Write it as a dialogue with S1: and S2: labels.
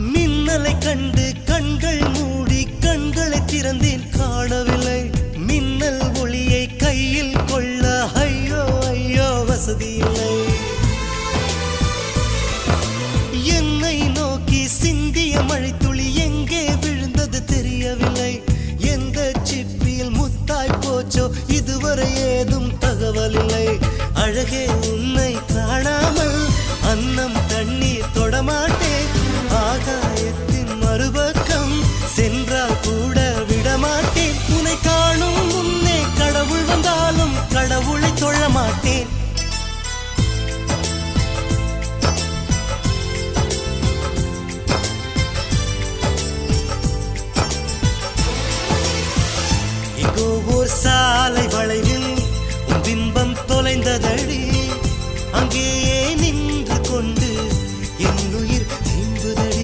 S1: மின்னலை கண்டு கண்கள் மூடி கண்களை திறந்தேன் காணவில்லை. மின்னல் ஒளியை கையில் கொள்ள ஐயோ ஐயோ வசதி இல்லை. என்னை நோக்கி சிந்திய மழைத்துளி எங்கே விழுந்தது தெரியவில்லை. எந்த சிப்பியில் முத்தாய் போச்சோ இதுவரை ஏதும் தகவல் இல்லை அழகே கடவுளை சொல்ல மாட்டேன். எங்கோ ஓர் சாலை வளைவில் பிம்பம் தொலைந்ததடி அங்கே